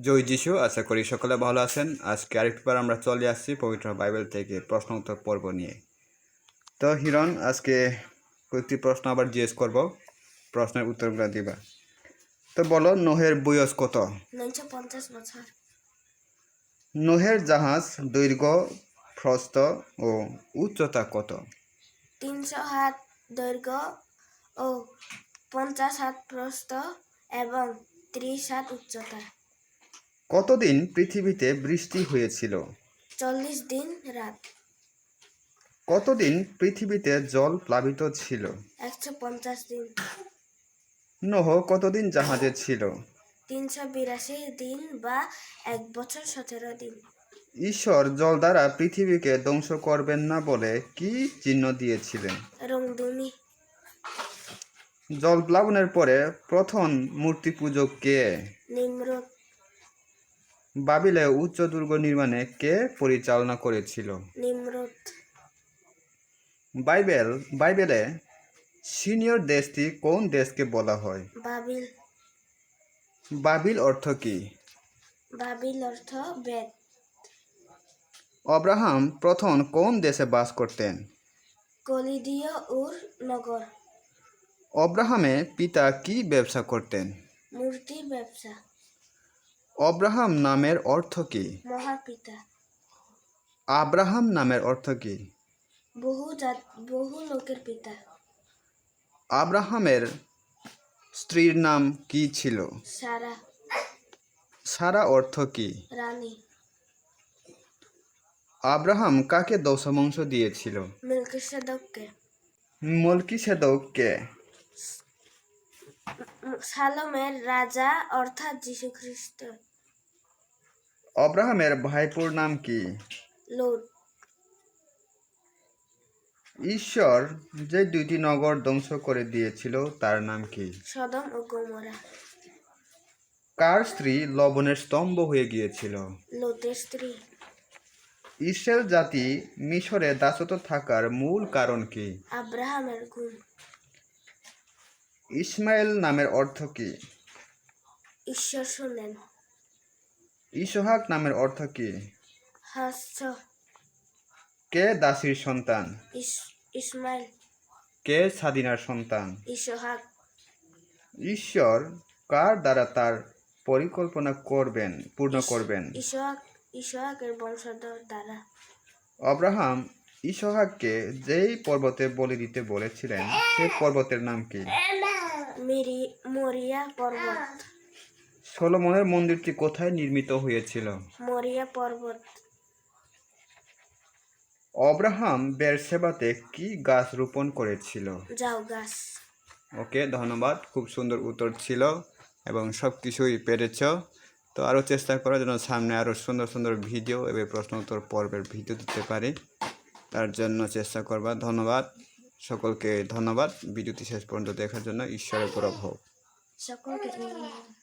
জয় যিশু আশা করি সকলে ভালো আছেন। আজকে আরেকবার আমরা চলে আসছি পবিত্র বাইবেল থেকে প্রশ্ন উত্তর পর্ব নিয়ে। তো হিরণ আজকে কয়েকটি প্রশ্ন আবার জিজ্ঞেস করব। প্রশ্নের উত্তরগুলো দিবা। তো বলো নোহের বয়স কত? বছর। নোহের জাহাজ দৈর্ঘ্য প্রস্থ ও উচ্চতা কত? তিনশো হাত দৈর্ঘ্য ও পঞ্চাশ হাত প্রস্থ এবং ত্রিশ হাত উচ্চতা। কতদিন পৃথিবীতে বৃষ্টি হয়েছিল? চল্লিশ দিন রাত। কতদিন পৃথিবীতে জল প্লাবিত ছিল? একশো পঞ্চাশ দিন। নোহ কতদিন জাহাজে ছিল? তিনশো বিরাশি দিন বা এক বছর সতেরো দিন। ঈশ্বর জল দ্বারা পৃথিবীকে ধ্বংস করবেন না বলে কি চিহ্ন দিয়েছিলেন? রংধুনি। জল প্লাবনের পরে প্রথম মূর্তি পূজক কে? নিমরুদ বাবিলে উচ্চ দুর্গ নির্মাণে কে পরিচালনা করেছিল? নিমরুদ। বাইবেল বাইবেলে সিনিয়র দেশটি কোন দেশকে বলা হয়? বাবিল। বাবিল অর্থ কি? বাবিল অর্থ বেদ। অব্রাহাম প্রথম কোন দেশে বাস করতেন? কলিদীয় উর নগর। অব্রাহামে পিতা কি ব্যবসা করতেন? মূর্তি ব্যবসা। অব্রাহাম নামের অর্থ কি? মহাপিতা। আব্রাহাম নামের অর্থ কি? বহু জাত বহু লোকের পিতা। আব্রাহামের স্ত্রীর নাম কি ছিল? সারা। সারা অর্থ কি? রানী। আব্রাহাম কাকে দশমাংশ দিয়েছিল? মিল্কিসেদককে। মলকি সেদককে সালমের রাজা অর্থাৎ যীশু খ্রিস্ট আব্রাহামের ভাইপোর নাম কি ঈশ্বর যে দুইটি নগর ধ্বংস করে দিয়েছিল তার নাম কি সদম ও গোমরা কার স্ত্রী লবণের স্তম্ভ হয়ে গিয়েছিল। লোতের স্ত্রী ইসরায়েল জাতি মিশরে দাসত্ব থাকার মূল কারণ কি? আব্রাহামের গুণ. ইসমাইল নামের অর্থ কি? ঈশ্বর শুনেন ইসহাক নামের অর্থ কি? কে দাসীর সন্তান? ইসমাইল। কে স্বাধীনার সন্তান? ইসহাক। ঈশ্বর কার দ্বারা তার পরিকল্পনা করবেন পূর্ণ করবেন? ইসহাক ইসহাকের বংশধর দ্বারা। আব্রাহাম ইসহাককে যেই পর্বতে বলি দিতে বলেছিলেন সেই পর্বতের নাম কি? মিরি মরিয়া পর্বত। সোলোমনের মন্দিরটি কোথায় নির্মিত হয়েছিল? মরিয়া পর্বত। অব্রাহাম বেরসেবাতে কি গাছ রোপণ করেছিল? যাও গাছ। ওকে ধন্যবাদ। খুব সুন্দর উত্তর ছিল এবং সব কিছুই পেরেছ। তো আরও চেষ্টা করো যেন সামনে আরও সুন্দর সুন্দর ভিডিও এবং প্রশ্ন উত্তর পর্বের ভিডিও দিতে পারি। তার জন্য চেষ্টা করবা। ধন্যবাদ। সকলকে ধন্যবাদ। ভিডিওটি শেষ পর্যন্ত দেখার জন্য ঈশ্বরের প্রভাব সকলকে ধন্যবাদ।